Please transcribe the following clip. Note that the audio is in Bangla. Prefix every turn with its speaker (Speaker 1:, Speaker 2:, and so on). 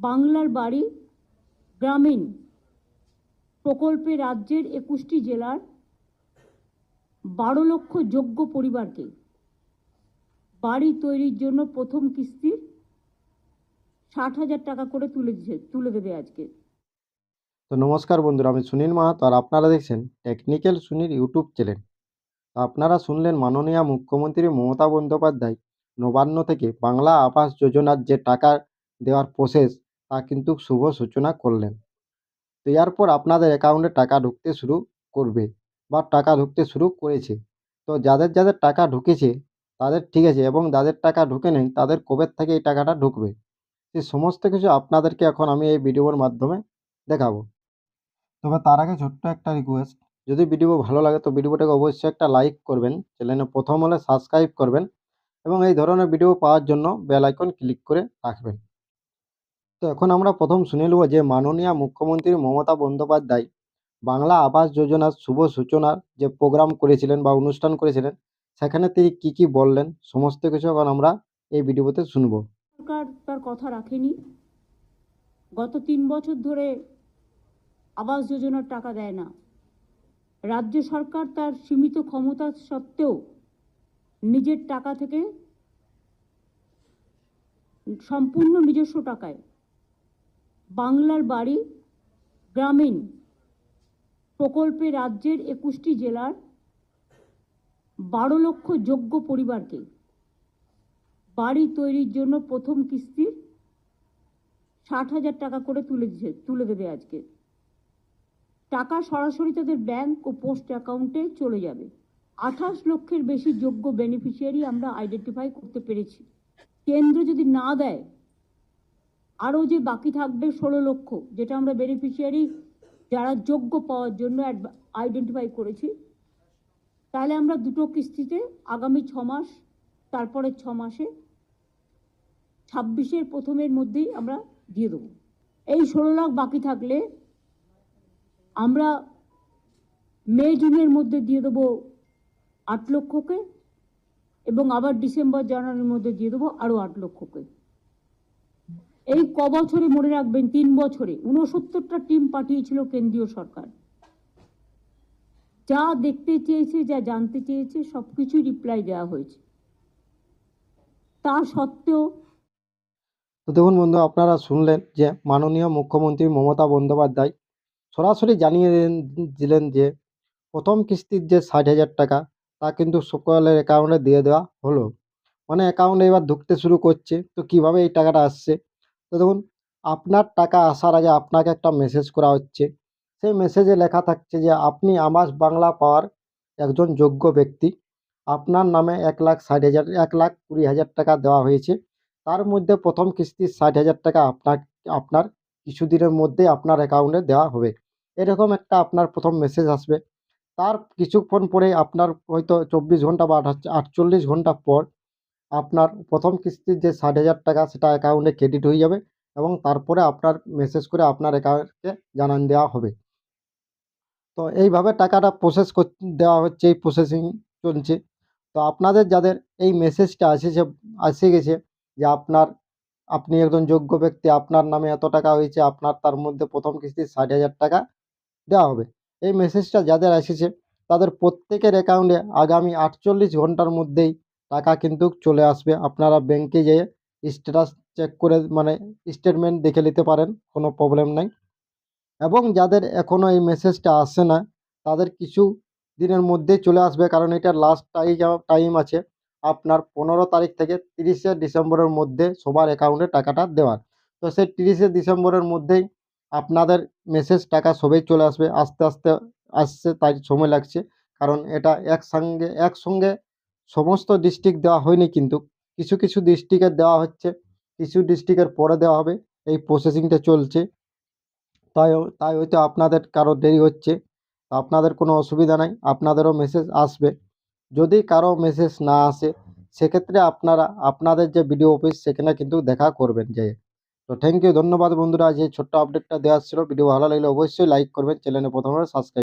Speaker 1: বাংলার বাড়ি গ্রামীণ প্রকল্পে রাজ্যের একুশটি জেলার বারো লক্ষ যোগ্য পরিবারকে বাড়ি তৈরির জন্য প্রথম কিস্তির ষাট হাজার টাকা করে তুলে দিচ্ছে তুলে দেবে আজকে।
Speaker 2: তো নমস্কার বন্ধুরা, আমি সুনীল মাহাতো আর আপনারা দেখছেন টেকনিক্যাল সুনীল ইউটিউব চ্যানেল। তো আপনারা শুনলেন মাননীয় মুখ্যমন্ত্রী মমতা বন্দ্যোপাধ্যায় নবান্ন থেকে বাংলা আবাস যোজনার যে টাকা দেওয়ার প্রসেস তা কিন্তু শুভ সূচনা করলেন। তো এরপর আপনাদের অ্যাকাউন্টে টাকা ঢুকতে শুরু করবে বা টাকা ঢুকতে শুরু করেছে। তো যাদের যাদের টাকা ঢুকেছে, তাদের ঠিক আছে এবং যাদের টাকা ঢুকে নেই, তাদের কবে থেকে এই টাকাটা ঢুকবে? সে সমস্ত কিছু আপনাদেরকে এখন আমি এই ভিডিওর মাধ্যমে দেখাবো। তবে তার আগে ছোট্ট একটা রিকোয়েস্ট যদি ভিডিও ভালো লাগে তো ভিডিওটাকে অবশ্যই একটা লাইক করবেন, চ্যানেলে প্রথম হলে সাবস্ক্রাইব করবেন এবং এই ধরনের ভিডিও পাওয়ার জন্য বেল আইকন ক্লিক করে রাখবেন। তো এখন আমরা প্রথম শুনে নেব যে মাননীয় মুখ্যমন্ত্রী মমতা বন্দ্যোপাধ্যায় বাংলা আবাস যোজনার শুভ সূচনার যে প্রোগ্রাম করেছিলেন বা অনুষ্ঠান করেছিলেন, সেখানে তিনি কি কি বললেন, সমস্ত কিছু এখন আমরা এই ভিডিওতে শুনব।
Speaker 1: সরকার তার কথা রাখেনি। গত তিন বছর ধরে আবাস যোজনার টাকা দেয় না। রাজ্য সরকার তার সীমিত ক্ষমতা সত্ত্বেও নিজের টাকা থেকে সম্পূর্ণ নিজস্ব টাকায় বাংলার বাড়ি গ্রামীণ প্রকল্পে রাজ্যের একুশটি জেলার বারো লক্ষ যোগ্য পরিবারকে বাড়ি তৈরির জন্য প্রথম কিস্তির ষাট হাজার টাকা করে তুলে দিচ্ছে তুলে দেবে আজকে। টাকা সরাসরি তাদের ব্যাংক ও পোস্ট অ্যাকাউন্টে চলে যাবে। আঠাশ লক্ষের বেশি যোগ্য বেনিফিশিয়ারি আমরা আইডেন্টিফাই করতে পেরেছি। কেন্দ্র যদি না দেয় আরও যে বাকি থাকবে ষোলো লক্ষ, যেটা আমরা বেনিফিশিয়ারি যারা যোগ্য পাওয়ার জন্য আইডেন্টিফাই করেছি, তাহলে আমরা দুটো কিস্তিতে আগামী ছ মাস, তারপরে ছ মাসে ছাব্বিশের প্রথমের মধ্যেই আমরা দিয়ে দেবো। এই ষোলো লাখ বাকি থাকলে আমরা মে, জুনের মধ্যে দিয়ে দেবো আট লক্ষকে এবং আবার ডিসেম্বর, জানুয়ারির মধ্যে দিয়ে দেবো আরও আট লক্ষকে। এই ক বছরে মনে রাখবেন, তিন বছরে। উনসত্তরটা টিম পাঠিয়েছিল কেন্দ্রীয় সরকার। যা দেখতে চেয়েছে, যা জানতে চেয়েছে, সব কিছুই রিপ্লাই দেওয়া হয়েছে। তা সত্ত্বেও
Speaker 2: তো দেখুন বন্ধু, আপনারা শুনলেন যে মাননীয় মুখ্যমন্ত্রী মমতা বন্দ্যোপাধ্যায় সরাসরি জানিয়ে দিলেন যে প্রথম কিস্তির যে ষাট হাজার টাকা, তা কিন্তু সকলের অ্যাকাউন্টে দিয়ে দেওয়া হলো। মানে অ্যাকাউন্টে এবার ঢুকতে শুরু করছে, তো কীভাবে এই টাকাটা আসছে? তো দেখুন, আপনার টাকা আসার আগে আপনাকে একটা মেসেজ করা হচ্ছে। সেই মেসেজে লেখা থাকছে যে, আপনি আবাস বাংলা পাওয়ার একজন যোগ্য ব্যক্তি। আপনার নামে এক লাখ ষাট হাজার, এক লাখ কুড়ি হাজার টাকা দেওয়া হয়েছে। তার মধ্যে প্রথম কিস্তির ষাট হাজার টাকা আপনার আপনার কিছুদিনের মধ্যে আপনার অ্যাকাউন্টে দেওয়া হবে। এরকম একটা আপনার প্রথম মেসেজ আসবে। তার কিছুক্ষণ পরে আপনার হয়তো চব্বিশ ঘণ্টা বা আটচল্লিশ ঘণ্টা পর আপনার প্রথম কিস্তির যে ষাট হাজার টাকা, সেটা অ্যাকাউন্টে ক্রেডিট হয়ে যাবে এবং তারপরে আপনার মেসেজ করে আপনার অ্যাকাউন্টকে জানান দেওয়া হবে। তো এইভাবে টাকাটা প্রসেস দেওয়া হচ্ছে, এই প্রসেসিং চলছে। তো আপনাদের যাদের এই মেসেজটা এসেছে এসে গেছে যে আপনার, আপনি একজন যোগ্য ব্যক্তি, আপনার নামে এত টাকা হয়েছে, আপনার তার মধ্যে প্রথম কিস্তি ষাট হাজার টাকা দেওয়া হবে। এই মেসেজটা যাদের এসেছে তাদের প্রত্যেকের অ্যাকাউন্টে আগামী আটচল্লিশ ঘণ্টার মধ্যেই টাকা কিন্তু চলে আসবে। আপনারা ব্যাংকে যেয়ে স্ট্যাটাস চেক করে মানে স্টেটমেন্ট দেখে নিতে পারেন, কোনো প্রবলেম নাই। এবং যাদের এখনও এই মেসেজটা আসে না, তাদের কিছু দিনের মধ্যেই চলে আসবে, কারণ এটা লাস্ট টাই টাইম আছে। আপনার পনেরো তারিখ থেকে তিরিশে ডিসেম্বরের মধ্যে সবার অ্যাকাউন্টে টাকাটা দেওয়ার। তো সেই তিরিশে ডিসেম্বরের মধ্যেই আপনাদের মেসেজ টাকা সবেই চলে আসবে। আস্তে আস্তে আসছে, তাই সময় লাগছে। কারণ এটা একসঙ্গে একসঙ্গে সমস্ত ডিস্ট্রিক্ট দেওয়া হয়নি কিন্তু। কিছু কিছু ডিস্ট্রিক্টের দেওয়া হচ্ছে, কিছু ডিস্ট্রিক্টের পরে দেওয়া হবে। এই প্রসেসিংটা চলছে। তাই তাই হয়তো আপনাদের কারও দেরি হচ্ছে। আপনাদের কোনো অসুবিধা নাই, আপনাদেরও মেসেজ আসবে। যদি কারও মেসেজ না আসে, সেক্ষেত্রে আপনারা, আপনাদের যে ভিডিও অফিস সেখানে কিন্তু দেখা করবেন যে। তো থ্যাংক ইউ ধন্যবাদ বন্ধুরা। আজ এই ছোট্ট আপডেটটা দেওয়া ছিল ভিডিও ভালো লাগলে অবশ্যই লাইক করবেন চ্যানেলে প্রথমে সাবস্ক্রাইব